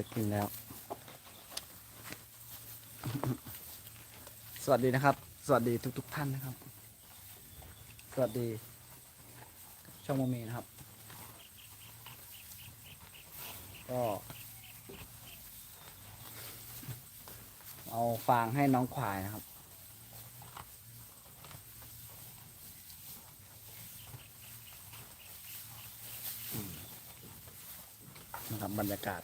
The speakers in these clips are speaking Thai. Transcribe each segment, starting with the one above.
ได้กินแล้ว สวัสดีนะครับ สวัสดีทุกๆท่านนะครับ สวัสดี ช่องโมมีนะครับ ก็เอาฟางให้น้องควายนะครับ นะครับบรรยากาศ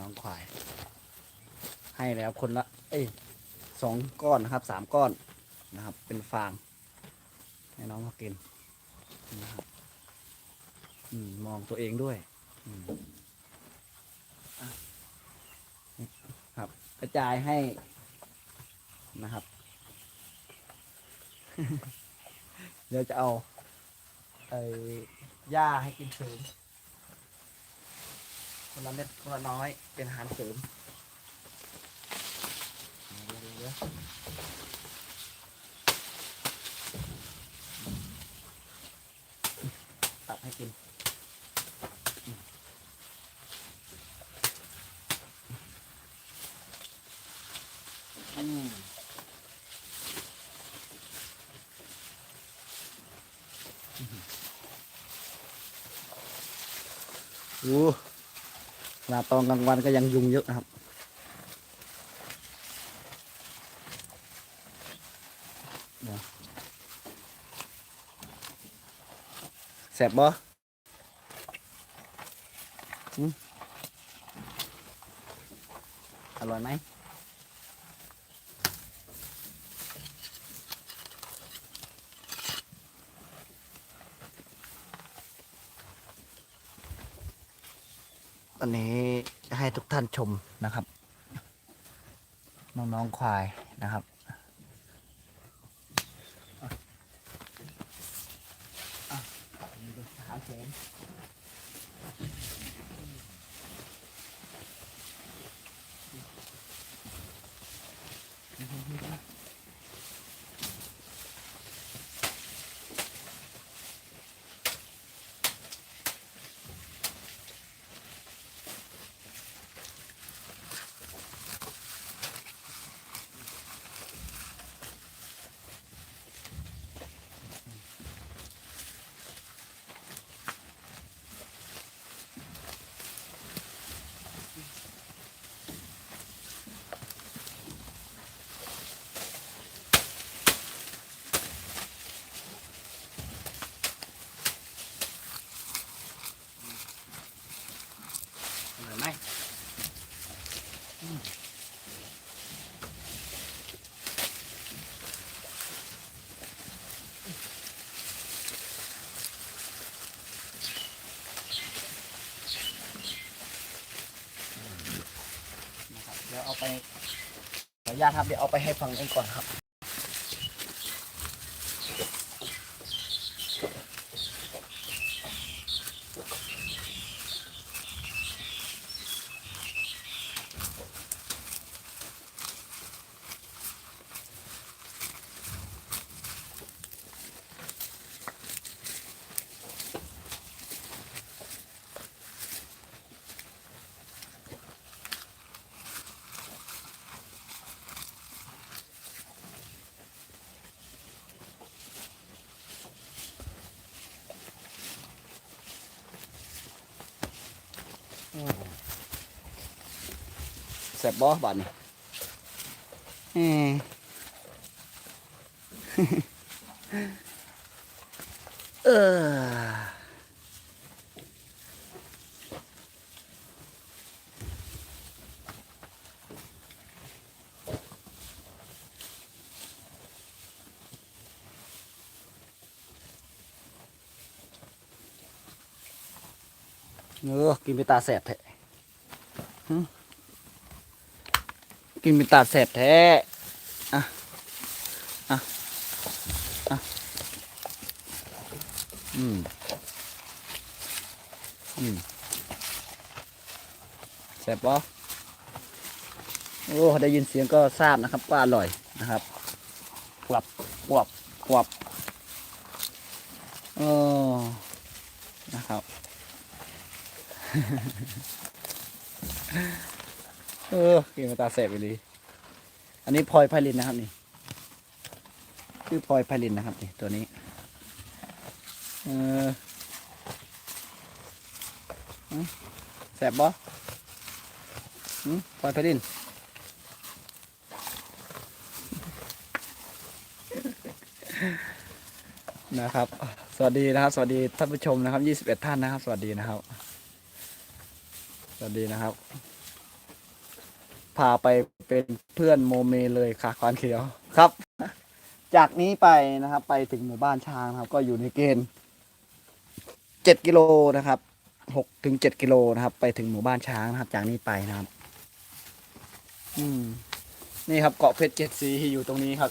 น้องควาย ให้แล้วคนละ เอ้ยสองก้อนนะครับสามก้อนนะครับ เป็นฟาง ให้น้องเขากินนะครับอืมมองตัวเองด้วยอืมอะครับ กระจายให้นะครับ เดี๋ยวจะเอาไอ้หญ้าให้กินเสริม คนละเม็ดคนละน้อย เป็นอาหารเสริมเดี๋ยวเยวเดี๋ยวตัดให้กินอืมโอ้ เวลาตอนกลางวันก็ยังยุงเยอะนะครับเดี๋ยวแสบบ่อร่อยไหมอันนี้จะให้ ท่านชมนะครับ น้องๆควายนะครับ หาเสริมอร่อยไหมอืมนะครับเดี๋ยวเอาไปขออนุ ญาตครับ เดี๋ยวเอาไปให้ฟังเองก่อนครับ แซ่บบ่บัดนี่เอ้อ กินไปตาแสบแท้กินเป็นตาแสบแท้อะอะอะอืมอืมแสบปะโอ้ได้ยินเสียงก็ทราบนะครับว่าอร่อยนะครับกวับกวับกวับโอ้นะครับ เออกินมาตาเสบไปเลย อันนี้พลอยไพลินนะครับนี่ ชื่อพลอยไพลินนะครับนี่ตัวนี้ เออแสบบ่พลอยไพลินนะครับ สวัสดีนะครับ สวัสดีท่านผู้ชมนะครับ 21 ท่านนะครับ สวัสดีนะครับ สวัสดีนะครับ พาไปเป็นเพื่อนโมเมเลยค่ะควานเขียวครับ จากนี้ไปนะครับ ไปถึงหมู่บ้านช้างครับ ก็อยู่ในเกณฑ์7กิโลนะครับ6ถึง7กิโลนะครับ ไปถึงหมู่บ้านช้างนะครับ จากนี้ไปนะครับ อืม นี่ครับเกาะเพชรเจ็ดสีอยู่ตรงนี้ครับ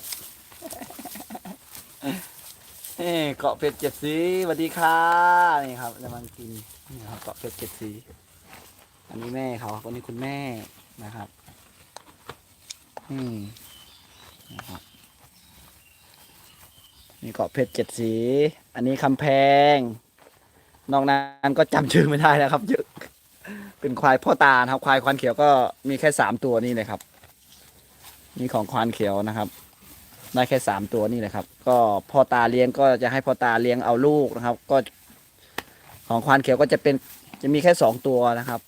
นี่เกาะเพชรเจ็ดสีสวัสดีค่ะนี่ครับจะมากินนี่ครับเกาะเพชรเจ็ดสี อันนี้แม่เขาคนนี้คุณแม่นะครับอืมนะครับนี่เกาะเพชรเจ็ดสี อันนี้คำแพง นอกนั้นก็จำชื่อไม่ได้แล้วครับเยอะเป็นควายพ่อตาครับ ควายควานเขียวก็มีแค่สามตัวนี่เลยครับ นี่ของควานเขียวนะครับ ได้แค่สามตัวนี่แหละครับ ก็พ่อตาเลี้ยงก็จะให้พ่อตาเลี้ยงเอาลูกนะครับ ก็ของควานเขียวก็จะเป็นจะมีแค่สองตัวนะครับ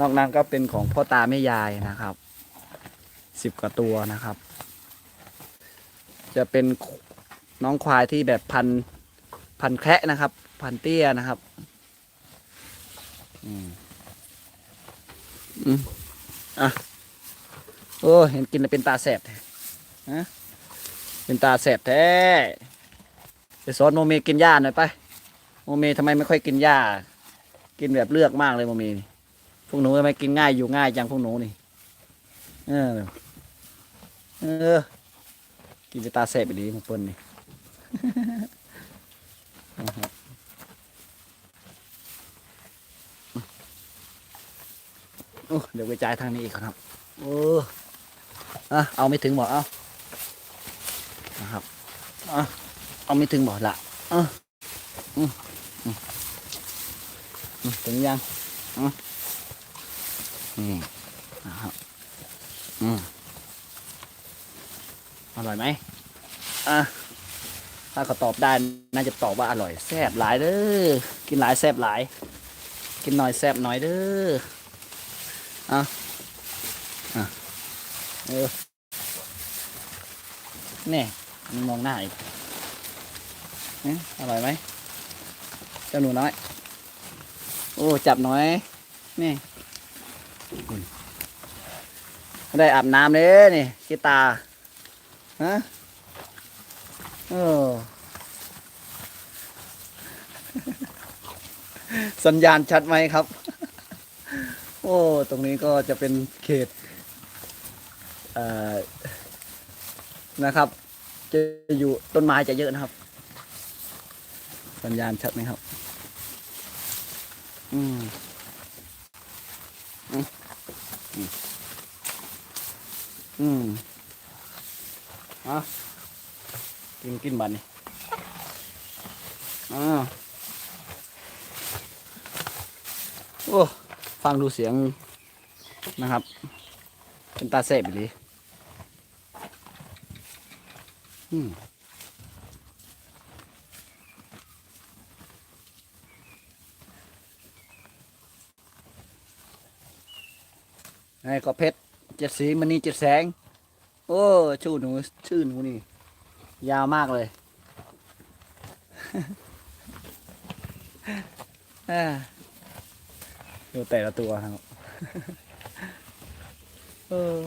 นอกนั้นก็เป็นของพ่อตาแม่ยายนะครับสิบกว่าตัวนะครับ จะเป็นน้องควายที่แบบพันพันแคระนะครับ พันเตี้ยนะครับอืมอืมอะโอ้เห็นกินเป็นตาแสบฮะเป็นตาแสบแท้ไปสอนโมเมกินหญ้าหน่อยไปโมเมทำไมไม่ค่อยกินหญ้า กินแบบเลือกมากเลยโมเมนี่พวกหนูทำไมกินง่ายอยู่ง่ายจังพวกหนูนี่ เออ เออ กินไปตาแสบไปดีของเปิ้นนี่โอ้เดี๋ยวไปจ่ายทางนี้อีกครับ โอ้อะเอาไม่ถึงบอกเอานะครับอะเอาไม่ถึงบอกละอะอืมอืมอืม ถึงยังอืมนี่นะครับอืมอร่อยไหมอะถ้าก็ตอบได้น่าจะตอบว่าอร่อยแซ่บหลายเด้อกินหลายแซ่บหลาย กินหน่อยแซ่บหน่อยเด้ออะอะเออนี่มันมองหน้าอีกอร่อยไหมเจ้าหนูน้อย โอ้จับหน่อย นี่อุ่นได้อาบน้ำเลยนี่กีตาร์ฮะโอ้สัญญาณชัดไหมครับ โอ้ ตรงนี้ก็จะเป็นเขตเอ่อนะครับ จะอยู่ต้นไม้จะเยอะนะครับ สัญญาณชัดไหมครับ อืมอืมอืมอืมอะกินกินบันนี่อ่าโอ้ฟังดูเสียงนะครับ เป็นตาเสบเลยอืม ไอ้ก็เพชรเจ็ดสีมันนี่เจ็ดแสง โอ้ชื่อหนูชื่อหนูนี่ ยาวมากเลยอ่าดูแต่ละตัวครับเออ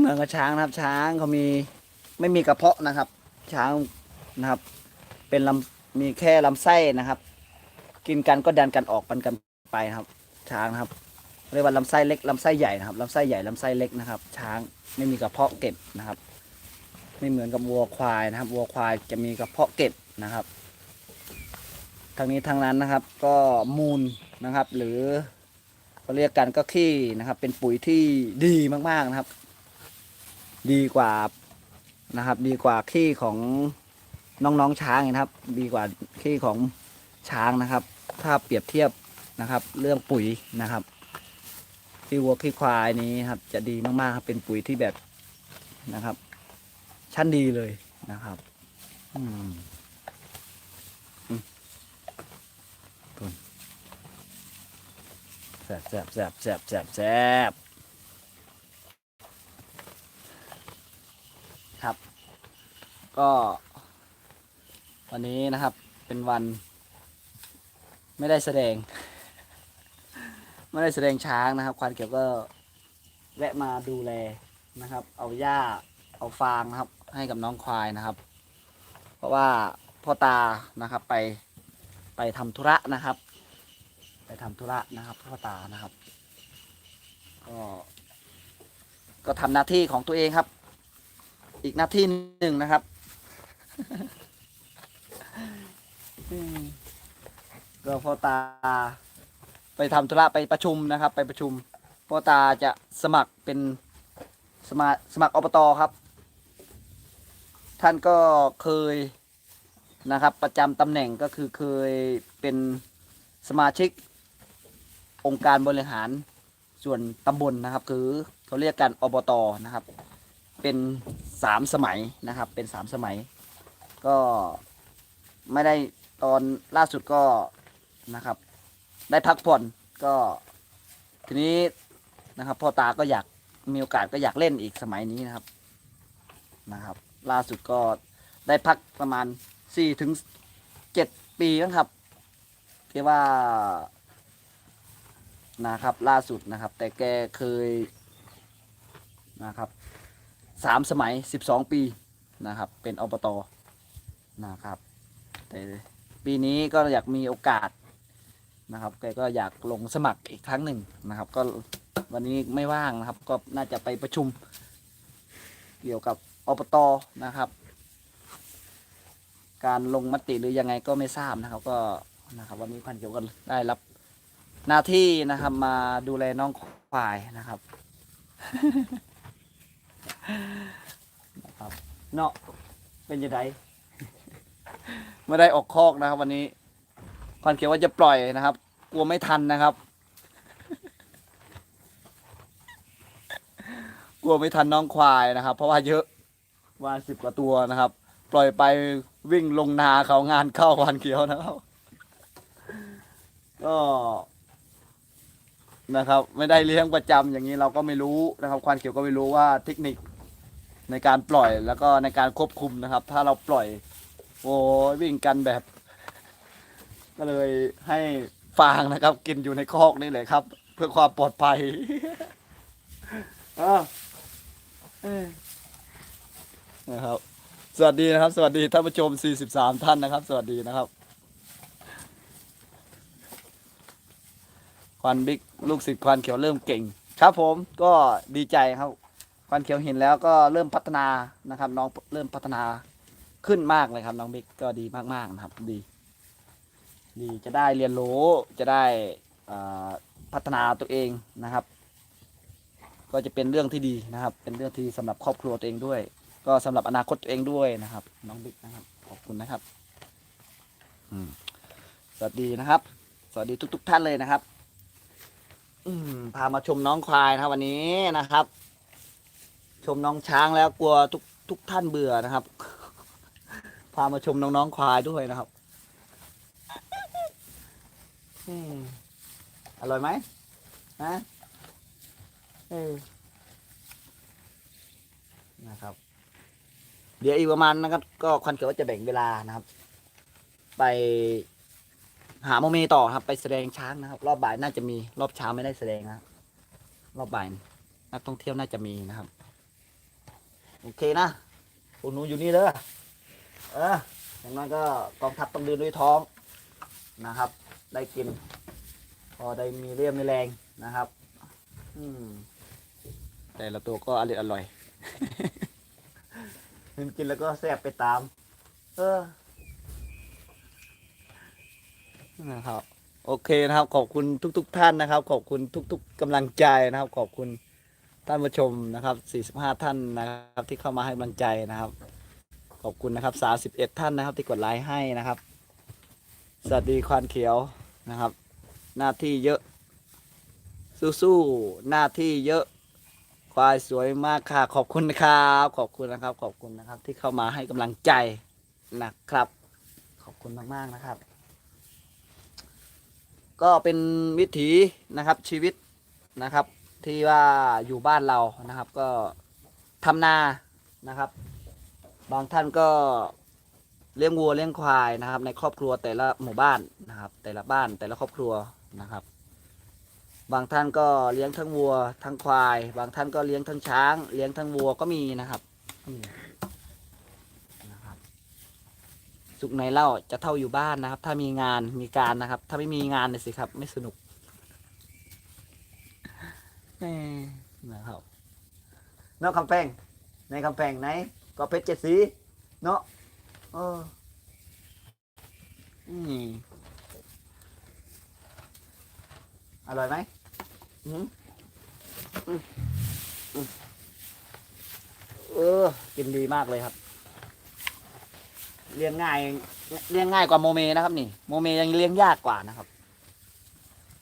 เหมือนกับช้างนะครับช้างเขามี ไม่มีกระเพาะนะครับ ช้างนะครับ เป็นลำมีแค่ลำไส้นะครับ กินกันก็ดันกันออกปันกันไปนะครับ ช้างนะครับเรียกว่าลำไส้เล็กลำไส้ใหญ่นะครับลำไส้ใหญ่ลำไส้เล็กนะครับ ช้างไม่มีกระเพาะเก็บนะครับ ไม่เหมือนกับวัวควายนะครับ วัวควายจะมีกระเพาะเก็บนะครับทางนี้ทางนั้นนะครับก็มูลนะครับ หรือเขาเรียกกันก็ขี้นะครับ เป็นปุ๋ยที่ดีมากๆนะครับ ดีกว่า นะครับ ดีกว่าขี้ของน้องๆช้างนะครับ ดีกว่าขี้ของช้างนะครับ ถ้าเปรียบเทียบนะครับ เรื่องปุ๋ยนะครับขี้วัวขี้ควายนี้ครับ จะดีมากๆครับเป็นปุ๋ยที่แบบนะครับ ชั้นดีเลยนะครับอืมอืมตุนแสบแสบแสบแสบแสบแสบ ครับ ก็ วันนี้นะครับเป็นวัน ไม่ได้แสดง ไม่ได้แสดงช้างนะครับ ควานเขียวก็แวะมาดูแลนะครับ เอาหญ้าเอาฟางนะครับ ให้กับน้องควายนะครับ เพราะว่าพ่อตานะครับไปไปทำธุระนะครับ ไปทำธุระนะครับพ่อตานะครับ ก็ก็ทำหน้าที่ของตัวเองครับ อีกหน้าที่หนึ่งนะครับ ก็พ่อตา ไปทำธุระไปประชุมนะครับ ไปประชุมพ่อตาจะสมัครเป็นสมาสมัครอบตครับ ท่านก็เคยนะครับ ประจำตำแหน่งก็คือเคยเป็นสมาชิกองค์การบริหารส่วนตำบลนะครับ คือเขาเรียกกันอบตนะครับ เป็น สามสมัยนะครับ เป็นสามสมัย ก็ไม่ได้ตอนล่าสุดก็นะครับ ได้พักผ่อนก็ทีนี้นะครับพ่อตาก็อยากมีโอกาสก็อยากเล่นอีกสมัยนี้นะครับนะครับ ล่าสุดก็ได้พักประมาณสี่ถึงเจ็ดปีนะครับเรียกว่านะครับล่าสุดนะครับ แต่แกเคยนะครับ สามสมัยสิบสองปีนะครับ เป็นอบตนะครับ แต่ปีนี้ก็อยากมีโอกาสนะครับแกก็อยากลงสมัครอีกครั้งหนึ่งนะครับ ก็วันนี้ไม่ว่างนะครับ ก็น่าจะไปประชุม เกี่ยวกับอบตนะครับ การลงมติหรือยังไงก็ไม่ทราบนะครับ ก็นะครับ วันนี้พันเกี่ยวกันได้รับ หน้าที่นะครับมาดูแลน้องควายนะครับ นะครับเนาะเป็นยังไงไม่ได้ออกคอกนะครับ วันนี้พันเขียวว่าจะปล่อยนะครับ กลัวไม่ทันนะครับ กลัวไม่ทันน้องควายนะครับ เพราะว่าเยอะวานสิบกว่าตัวนะครับ ปล่อยไปวิ่งลงนาเขางานเข้าพันเขียวนะครับก็นะครับ ไม่ได้เลี้ยงประจำอย่างนี้เราก็ไม่รู้นะครับ ควานเขียวก็ไม่รู้ว่าเทคนิค ในการปล่อยแล้วก็ในการควบคุมนะครับ ถ้าเราปล่อยโอ้ยวิ่งกันแบบ ก็เลยให้ฟางนะครับ กินอยู่ในคอกนี่แหละครับ เพื่อความปลอดภัยอ้าวเอ้ยนะครับ สวัสดีนะครับ สวัสดีท่านผู้ชม 43 ท่านนะครับ สวัสดีนะครับควันบิ๊กลูกศิษย์ควันเขียวเริ่มเก่ง ครับผมก็ดีใจครับ ควันเขียวเห็นแล้วก็เริ่มพัฒนานะครับ น้องเริ่มพัฒนาขึ้นมากเลยครับ น้องบิ๊กก็ดีมากๆนะครับ ดี ดีจะได้เรียนรู้จะได้พัฒนาตัวเองนะครับ ก็จะเป็นเรื่องที่ดีนะครับ เป็นเรื่องที่สำหรับครอบครัวตัวเองด้วย ก็สำหรับอนาคตตัวเองด้วยนะครับ น้องบิ๊กนะครับขอบคุณนะครับสวัสดีนะครับ สวัสดีทุก ๆ ท่านเลยนะครับ อืพามาชมน้องควายนะครับวันนี้นะครับ ชมน้องช้างแล้วกลัวทุกทุกท่านเบื่อนะครับ พามาชมน้องๆควายด้วยนะครับอร่อยไหมฮะเออนะครับ เดี๋ยวอีกประมาณนะครับ ก็ควันเขียวว่าจะแบ่งเวลานะครับ ไปหาโมเมต่อครับ ไปแสดงช้างนะครับ รอบบ่ายน่าจะมีรอบเช้าไม่ได้แสดงนะรอบบ่ายนักท่องเที่ยวน่าจะมีนะครับ โอเคนะพวกหนูอยู่นี่เด้อเอออย่างนั้นก็กองทัพต้องเดินด้วยท้องนะครับ ได้กิน พอได้มีเรี่ยวมีแรงนะครับ อืมแต่ละตัวก็อร่อยอร่อยเห็นกินแล้วก็แซ่บไปตาม เออนะครับ โอเคนะครับ ขอบคุณทุก ๆ ท่านนะครับ ขอบคุณทุก ๆกำลังใจนะครับ ขอบคุณ ท่านผู้ชมนะครับ 45 ท่านนะครับที่เข้ามาให้กำลังใจนะครับ ขอบคุณนะครับ 31 ท่านนะครับ ที่กดไลค์ให้นะครับ สวัสดีควานเขียวนะครับ หน้าที่เยอะ สู้ๆหน้าที่เยอะควายสวยมากค่ะ ขอบคุณนะครับ ขอบคุณนะครับ ขอบคุณนะครับ ที่เข้ามาให้กำลังใจนะครับ ขอบคุณมากๆนะครับ ก็เป็นวิถีนะครับชีวิตนะครับ ที่ว่าอยู่บ้านเรานะครับ ก็ทำนานะครับ บางท่านก็เลี้ยงวัวเลี้ยงควายนะครับ ในครอบครัวแต่ละหมู่บ้านนะครับ แต่ละบ้านแต่ละครอบครัวนะครับ บางท่านก็เลี้ยงทั้งวัวทั้งควาย บางท่านก็เลี้ยงทั้งช้าง เลี้ยงทั้งวัวก็มีนะครับนะครับ สุขในเล่าจะเท่าอยู่บ้านนะครับ ถ้ามีงานมีการนะครับ ถ้าไม่มีงานเนี่ยสิครับ ไม่สนุก นะครับนอกคำแพงในคำแพงไหน ก็เพชรเจ็ดสีเนาะเอออืมอร่อยไหมอืมอืมอืมเออ กินดีมากเลยครับ เลี้ยงง่าย เลี้ยงง่ายกว่าโมเมนะครับนี่ โมเมยังเลี้ยงยากกว่านะครับ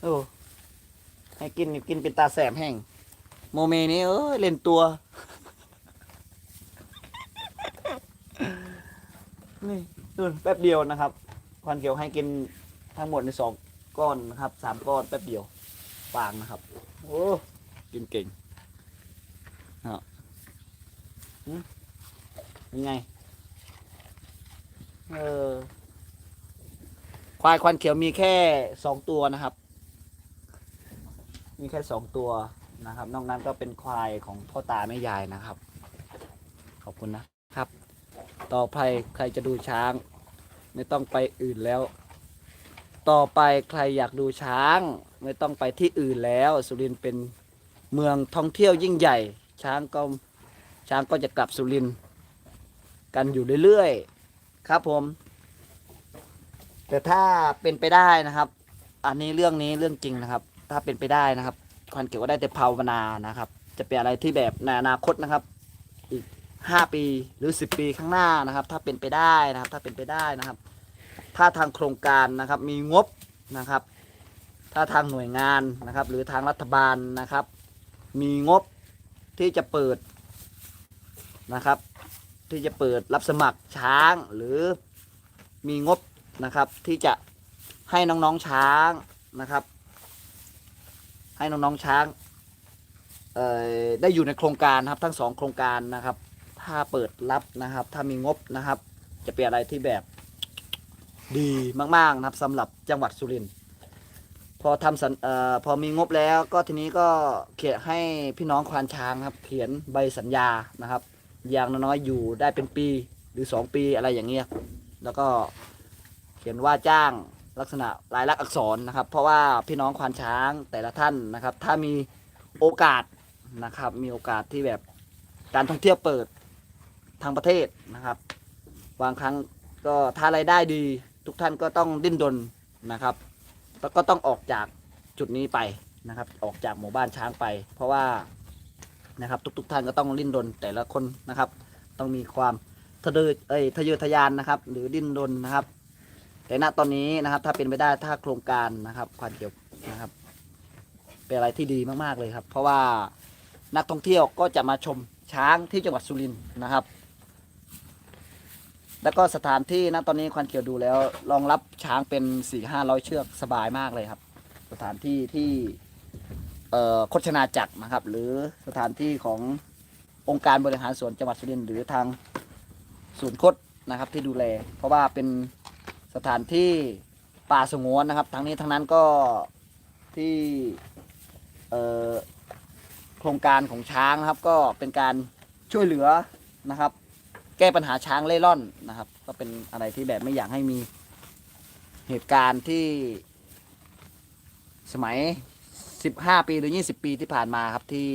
โอ้ ให้กินกินเป็นตาแสบแห้งโมเมนี้เออเล่นตัวนี่ดูแป๊บเดียวนะครับควันเขียวให้กินทั้งหมดในสองก้อนนะครับสามก้อนแป๊บเดียวฟางนะครับโอ้กินเก่งอะยังไงเออควายควันเขียวมีแค่สองตัวนะครับ มีแค่สองตัวนะครับ นอกนั้นก็เป็นควายของพ่อตาแม่ยายนะครับ ขอบคุณนะครับ ต่อไปใครจะดูช้าง ไม่ต้องไปอื่นแล้ว ต่อไปใครอยากดูช้าง ไม่ต้องไปที่อื่นแล้ว สุรินทร์เป็นเมืองท่องเที่ยวยิ่งใหญ่ ช้างก็ช้างก็จะกลับสุรินทร์กันอยู่เรื่อยๆครับผม แต่ถ้าเป็นไปได้นะครับ อันนี้เรื่องนี้เรื่องจริงนะครับ ถ้าเป็นไปได้นะครับควันเกี่ยวก็ได้แต่ภาวนานะครับ จะเป็นอะไรที่แบบในอนาคตนะครับ อีกห้าปีหรือสิบปีข้างหน้านะครับ ถ้าเป็นไปได้นะครับ ถ้าเป็นไปได้นะครับ ถ้าทางโครงการนะครับ มีงบนะครับ ถ้าทางหน่วยงานนะครับ หรือทางรัฐบาลนะครับ มีงบที่จะเปิดนะครับ ที่จะเปิดรับสมัครช้างหรือมีงบนะครับที่จะให้น้องๆช้างนะครับ ให้น้องๆช้างได้อยู่ในโครงการนะครับทั้งสองโครงการนะครับ ถ้าเปิดรับนะครับ ถ้ามีงบนะครับ จะเป็นอะไรที่แบบดีมากๆนะครับสำหรับจังหวัดสุรินทร์พอทำสัญเออพอมีงบแล้วก็ทีนี้ก็เขียนให้พี่น้องควานช้างครับ เขียนใบสัญญานะครับ อย่างน้อยๆอยู่ได้เป็นปีหรือสองปีอะไรอย่างเงี้ยแล้วก็เขียนว่าจ้าง ลักษณะลายลักษณ์อักษรนะครับ เพราะว่าพี่น้องควานช้างแต่ละท่านนะครับ ถ้ามีโอกาสนะครับ มีโอกาสที่แบบการท่องเที่ยวเปิดทางประเทศนะครับบางครั้งก็ถ้ารายได้ดี ทุกท่านก็ต้องดิ้นรนนะครับ แล้วก็ต้องออกจากจุดนี้ไปนะครับ ออกจากหมู่บ้านช้างไป เพราะว่านะครับทุก ๆ ท่านก็ต้องดิ้นรนแต่ละคนนะครับ ต้องมีความทะเดอเอ้ยทะเยอทะยานนะครับ หรือดิ้นรนนะครับ แต่ณตอนนี้นะครับถ้าเป็นไปได้ถ้าโครงการนะครับควานเกี่ยวนะครับเป็นอะไรที่ดีมากๆเลยครับ เพราะว่านักท่องเที่ยวก็จะมาชมช้างที่จังหวัดสุรินทร์นะครับ แล้วก็สถานที่นะตอนนี้ควันเขียวดูแล้วรองรับช้างเป็นสี่ห้าร้อยเชือกสบายมากเลยครับ สถานที่ที่โฆษณาจักรนะครับ หรือสถานที่ขององค์การบริหารส่วนจังหวัดสุรินทร์หรือทางศูนย์คดนะครับที่ดูแล เพราะว่าเป็น สถานที่ป่าสงวนนะครับ ทั้งนี้ทั้งนั้นก็ที่โครงการของช้างนะครับ ก็เป็นการช่วยเหลือนะครับ แก้ปัญหาช้างเล่ร่อนนะครับ ก็เป็นอะไรที่แบบไม่อยากให้มีเหตุการณ์ที่สมัย 15 ปีหรือ 20 ปีที่ผ่านมาครับที่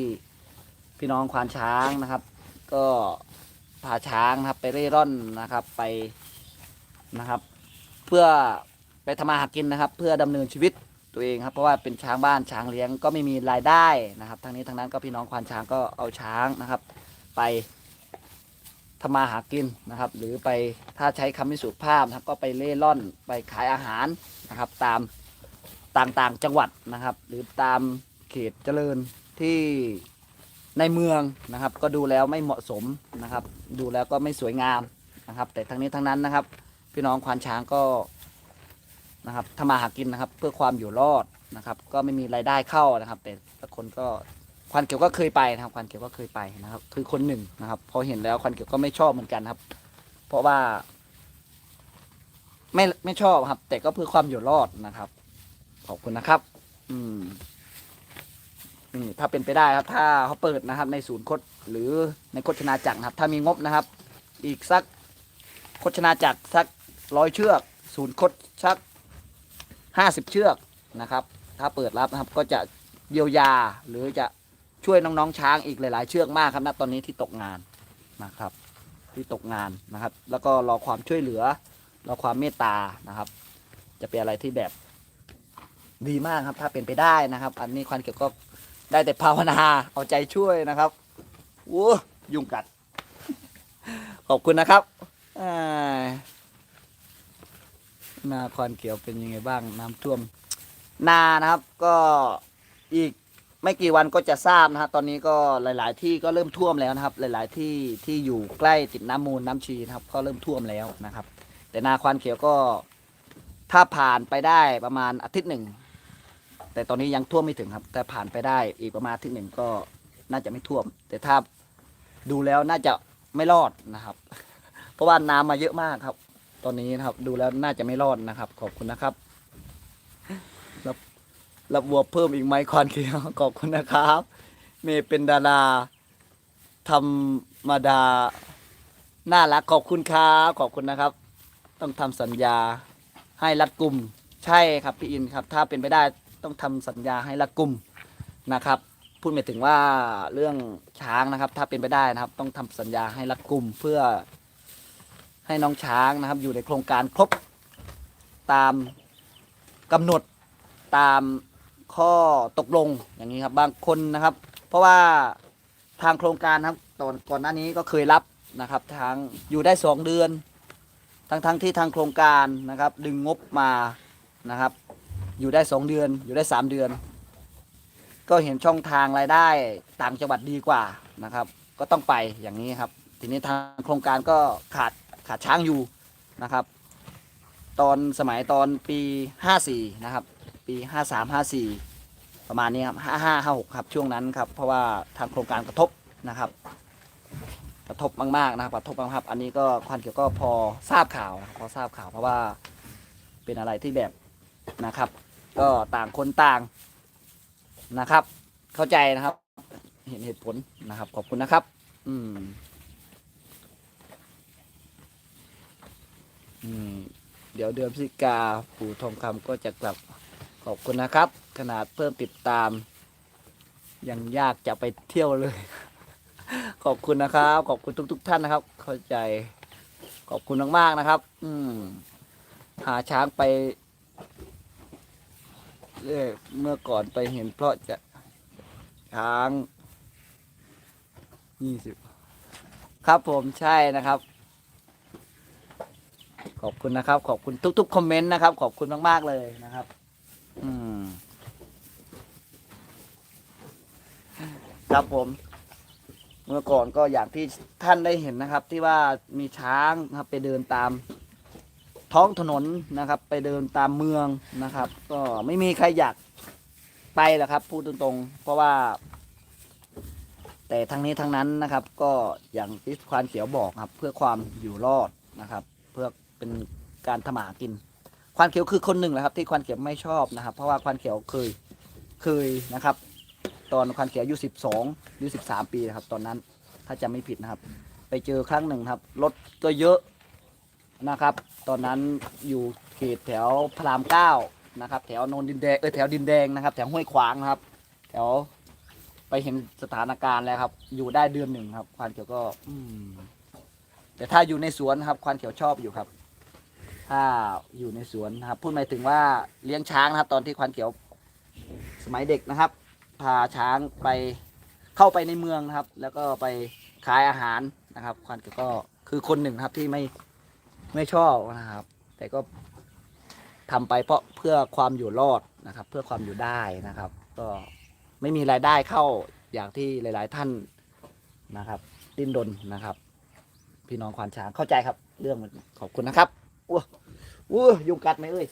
พี่น้องควานช้างนะครับ ก็พาช้างนะครับไปเร่ร่อนนะครับไปนะครับ เพื่อไปทำมาหากินนะครับ เพื่อดำเนินชีวิตตัวเองครับเพราะว่าเป็นช้างบ้านช้างเลี้ยงก็ไม่มีรายได้นะครับทั้งนี้ทั้งนั้นก็พี่น้องควานช้างก็เอาช้างนะครับ ไปทำมาหากินนะครับ หรือไปถ้าใช้คำมิสุภาพนะครับก็ไปเล่ร่อนไปขายอาหารนะครับ ตามต่างๆจังหวัดนะครับ หรือตามเขตเจริญที่ในเมืองนะครับ ก็ดูแล้วไม่เหมาะสมนะครับ ดูแล้วก็ไม่สวยงามนะครับ แต่ทั้งนี้ทั้งนั้นนะครับ พี่น้องควานช้างก็นะครับทำมาหากินนะครับ เพื่อความอยู่รอดนะครับ ก็ไม่มีรายได้เข้านะครับ แต่ละคนก็ควานเขียวก็เคยไปนะครับควานเขียวก็เคยไปนะครับ คือคนหนึ่งนะครับ พอเห็นแล้วควานเขียวก็ไม่ชอบเหมือนกันครับ เพราะว่า ไม่ไม่ชอบครับ แต่ก็เพื่อความอยู่รอดนะครับ ขอบคุณนะครับ อืมอืมถ้าเป็นไปได้ครับ ถ้าเขาเปิดนะครับ ในศูนย์คดหรือในโฆษณาจักรนะครับ ถ้ามีงบนะครับ อีกสักโฆษณาจักรสัก ร้อยเชือก ศูนย์คดสักห้าสิบเชือกนะครับ ถ้าเปิดรับนะครับก็จะเยียวยาหรือจะช่วยน้องๆช้างอีกหลาย ๆ เชือกมากครับณตอนนี้ที่ตกงานนะครับ ที่ตกงานนะครับ แล้วก็รอความช่วยเหลือรอความเมตตานะครับ จะเป็นอะไรที่แบบดีมากครับ ถ้าเป็นไปได้นะครับ อันนี้ควันเกี่ยวก็ได้แต่ภาวนาเอาใจช่วยนะครับโอ้ยุงกัด ขอบคุณนะครับอ่า นาคอนเขียวเป็นยังไงบ้างน้ำท่วมนานะครับ ก็อีกไม่กี่วันก็จะทราบนะครับตอนนี้ก็หลาย ๆ ที่ก็เริ่มท่วมแล้วนะครับ หลาย ๆ ที่ที่อยู่ใกล้ติดน้ำมูลน้ำชีนะครับ ก็เริ่มท่วมแล้วนะครับ แต่นาควานเขียวก็ถ้าผ่านไปได้ประมาณอาทิตย์หนึ่งแต่ตอนนี้ยังท่วมไม่ถึงครับ แต่ผ่านไปได้อีกประมาณอาทิตย์หนึ่งก็น่าจะไม่ท่วม แต่ถ้าดูแล้วน่าจะไม่รอดนะครับ เพราะว่าน้ำมาเยอะมากครับ ตอนนี้นะครับดูแล้วน่าจะไม่รอดนะครับ ขอบคุณนะครับ รับรับวัวเพิ่มอีกไหมควานเขียวขอบคุณนะครับเมย์เป็นดาราธรรมดาน่ารักขอบคุณครับขอบคุณนะครับ ต้องทำสัญญาให้รัดกุมใช่ครับพี่อินครับ ถ้าเป็นไปได้ต้องทำสัญญาให้รัดกุมนะครับ พูดหมายถึงว่าเรื่องช้างนะครับ ถ้าเป็นไปได้นะครับ ต้องทำสัญญาให้รัดกุมเพื่อ ให้น้องช้างนะครับ อยู่ในโครงการครบตามกำหนดตามข้อตกลงอย่างนี้ครับบางคนนะครับ เพราะว่าทางโครงการนะครับตอนก่อนหน้านี้ก็เคยรับนะครับ ทางอยู่ได้สองเดือน ทั้งทั้งที่ทางโครงการนะครับ ดึงงบมานะครับ อยู่ได้สองเดือน อยู่ได้สามเดือน ก็เห็นช่องทางรายได้ต่างจังหวัดดีกว่านะครับ ก็ต้องไปอย่างนี้ครับ ทีนี้ทางโครงการก็ขาด ขาดช้างอยู่นะครับ ตอนสมัยตอนปี 54 นะครับ ปี 53 54 ประมาณนี้ครับ55 56 ครับช่วงนั้นครับ เพราะว่าทางโครงการกระทบนะครับ กระทบมากๆนะครับกระทบมากครับอันนี้ก็ควันเขียวก็พอทราบข่าวนะครับพอทราบข่าวเพราะว่าเป็นอะไรที่แบบนะครับ ก็ต่างคนต่างนะครับ เข้าใจนะครับ เห็นเหตุผลนะครับ ขอบคุณนะครับ อืม อืม เดี๋ยวเดือนพฤศจิกาปู่ทองคำก็จะกลับขอบคุณนะครับ ขนาดเพิ่มติดตาม ยังยากจะไปเที่ยวเลย ขอบคุณนะครับ ขอบคุณทุก ๆท่านนะครับ เข้าใจขอบคุณมากๆนะครับ อืมหาช้างไปเรื่อยเมื่อก่อนไปเห็นเพราะจะช้างยี่สิบครับผมใช่นะครับ อบคุณนะครับ ขอบคุณทุก ๆ คอมเมนต์นะครับ ขอบคุณมาก ๆ เลยนะครับ อืม ครับผม เมื่อก่อนก็อย่างที่ท่านได้เห็นนะครับ ที่ว่ามีช้างนะครับ ไปเดินตาม ท้องถนนนะครับ ไปเดินตามเมืองนะครับ ก็ไม่มีใครอยากไปหรอกครับ พูดตรงๆ เพราะว่า แต่ทั้งนี้ทั้งนั้นนะครับ ก็อย่างที่ควานเขียวบอกครับ เพื่อความอยู่รอดนะครับ เพื่อ เป็นการทำมาหากิน ควานเขียวคือคนหนึ่งแหละครับ ที่ควานเขียวไม่ชอบนะครับ เพราะว่าควานเขียวเคยเคยนะครับ ตอนควานเขียวอายุสิบสองหรือสิบสามปีนะครับ ตอนนั้นถ้าจำไม่ผิดนะครับ ไปเจอครั้งหนึ่งครับรถก็เยอะนะครับ ตอนนั้นอยู่เขตแถวพระรามเก้านะครับ แถวโนนดินแดงเออแถวดินแดงนะครับ แถวห้วยขวางนะครับ แถวไปเห็นสถานการณ์แล้วครับ อยู่ได้เดือนหนึ่งครับควานเขียวก็ อืมแต่ถ้าอยู่ในสวนครับควานเขียวชอบอยู่ครับ ถ้าอยู่ในสวนนะครับ พูดหมายถึงว่าเลี้ยงช้างนะครับ ตอนที่ควันเขียวสมัยเด็กนะครับ พาช้างไปเข้าไปในเมืองนะครับ แล้วก็ไปขายอาหารนะครับควันเขียวก็คือคนหนึ่งครับที่ไม่ไม่ชอบนะครับ แต่ก็ทำไปเพราะเพื่อความอยู่รอดนะครับ เพื่อความอยู่ได้นะครับ ก็ไม่มีรายได้เข้าอย่างที่หลาย ๆ ท่านนะครับ ดิ้นรนนะครับ พี่น้องควานช้างเข้าใจครับ เรื่องมันขอบคุณนะครับ อ้วอ้วยุงกัดไหมเอ้ย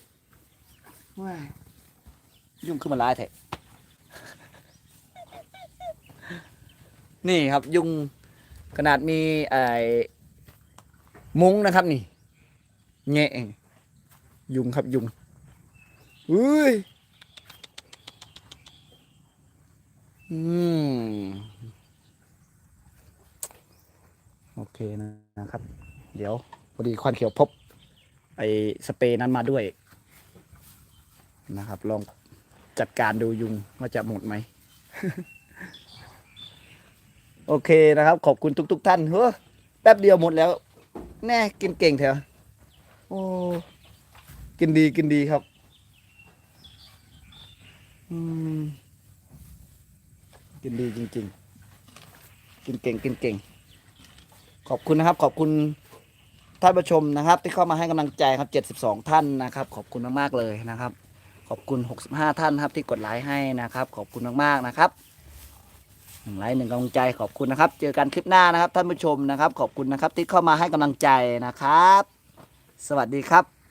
ว้ายยุงขึ้นมาลายแท้นี่ครับ ยุงขนาดมีไอ้มุ้งนะครับนี่แงะยุงครับยุงอุ้ยอืมโอเคนะนะครับ เดี๋ยวพอดีควันเขียวพบ ไอสเปรย์นั้นมาด้วยนะครับ ลองจัดการดูยุงว่าจะหมดไหม โอเคนะครับ ขอบคุณทุกๆท่านเฮ้อแป๊บเดียวหมดแล้ว แน่กินเก่งเถอะโอ้กินดีกินดีครับอืมกินดีจริง ๆ กินเก่งกินเก่ง ขอบคุณนะครับ ขอบคุณ ท่านผู้ชมนะครับ ที่เข้ามาให้กำลังใจครับ 72 ท่านนะครับ ขอบคุณมากๆเลยนะครับ ขอบคุณ 65 ท่านครับที่กดไลค์ให้นะครับ ขอบคุณมากๆนะครับหนึ่งไลค์หนึ่งกำลังใจขอบคุณนะครับ เจอกันคลิปหน้านะครับ ท่านผู้ชมนะครับ ขอบคุณนะครับที่เข้ามาให้กำลังใจนะครับ สวัสดีครับ